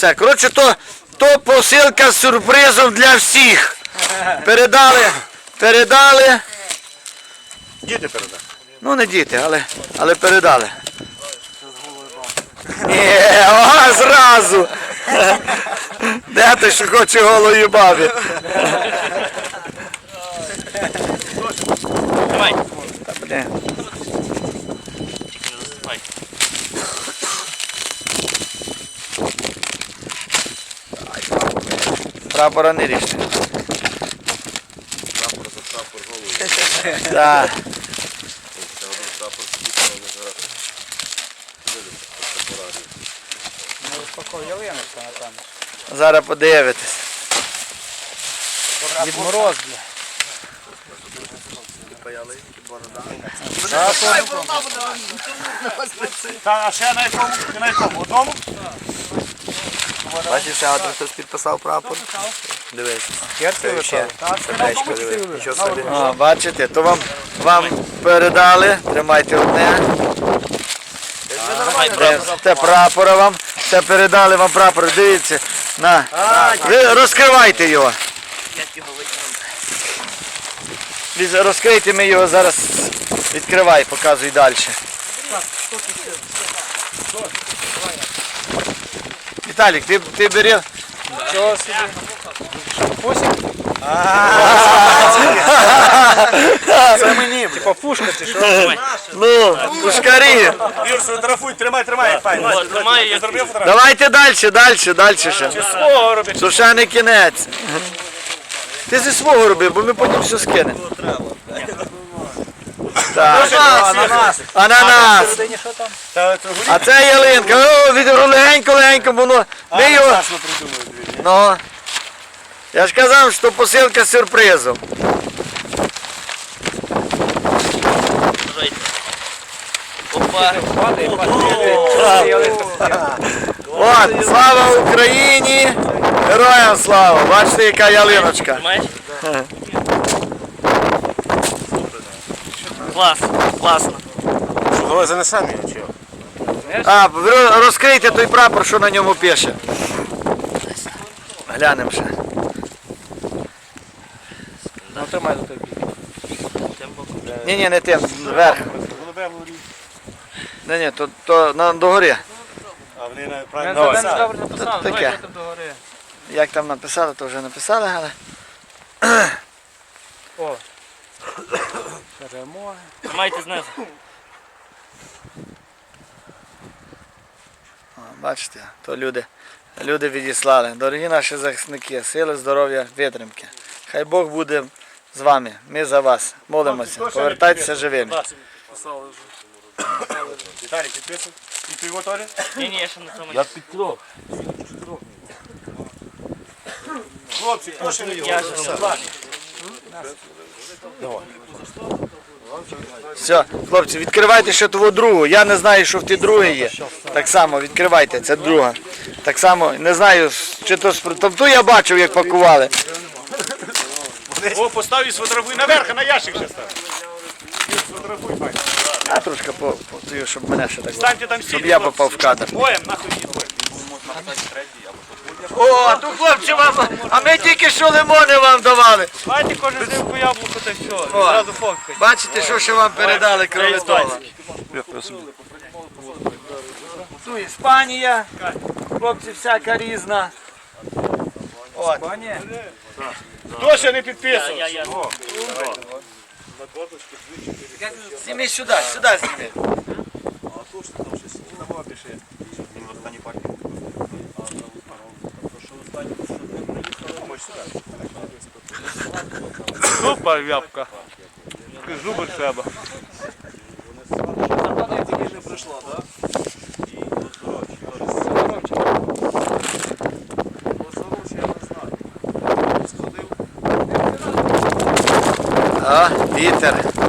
Все, коротше, то, то посилка з сюрпризом для всіх. Передали, передали. Діти передай. Ну не діти, але, але передали. Ні, о, зразу. Де ти що хоче голої бабі? Давай. Та, блін. Тільки не засипай. Прапора не рішить. Прапор за прапор голову. Так. Це один прапор сидить, але не зараз. Зараз подивитесь. Дід Мороз, бля. Та, а ще на якому? На якому? Одному? Бачиш, ще один хтось підписав прапор. Дивись. Керти Ще. Сердечко диви. Нічого собі. О, бачите, то вам, вам передали. Тримайте одне. Це, це прапора вам. Це передали вам прапор. Дивіться. На. Ви розкривайте його. Віз- Розкрийте ми його зараз. Відкривай, показуй далі. Віталік, ти, ти бери. Чого собі? Пусик? Це мені. Типа пушка чи що? Ну, пушкарі. Юр, сфотографуй, тримай, тримай, файно. Тримай, Ти як- зробив фотографію? Давайте далі, далі, далі ще. Свого робить. То ще не кінець. Ти зі свого роби, бо ми потім все скинемо. Так. Ананас. А це ялинка. О, легенько, легенько, воно. Ми його. Ну. Я ж казав, що посилка з сюрпризом. Опа. От, слава Україні! Героям слава! Бачите, яка ялиночка. Клас, класно. Що, давай занесемо його, чи? А, розкрийте той прапор, що на ньому пише. Глянемо ще. Ну тримай до тобі. Ні, ні, не тим, вверх. Ні, ні, то, то на, догорі. А вони на правильно написали. Таке. давай потім догори. Як там написали, то вже написали, але. Перемоги. Тримайте знизу. О, Бачите, то люди, люди відіслали. Дорогі наші захисники, сили, здоров'я, витримки. Хай Бог буде з вами. Ми за вас. Молимося. Повертайтеся живими. Віталій, підписуй. І ти його теж? Ні, ні, я ще на цьому. Я підтрох. Хлопці, хто ще не його? Я ще Все, хлопці, відкривайте ще того другу. Я не знаю, що в ті друге є. Так само відкривайте, це друга. Так само, не знаю, чи то Тобто я бачив, як пакували. О, постав і сфотографуй наверх, на ящик ще став. Сфотографуй, файно. А трошки по, по щоб мене ще так. Станьте там Щоб я попав в кадр. Боєм, нахуй. О, тут хлопці вам, а ми тільки що лимони вам давали. Давайте кожен див по яблуку та все. Зразу фоткай. Бачите, що ще вам передали того. Ту Іспанія, хлопці всяка різна. От. Хто ще не підписував? Я, я. Зніми сюди, сюди зніми. Супер вябка. Зуби треба. А, вітер.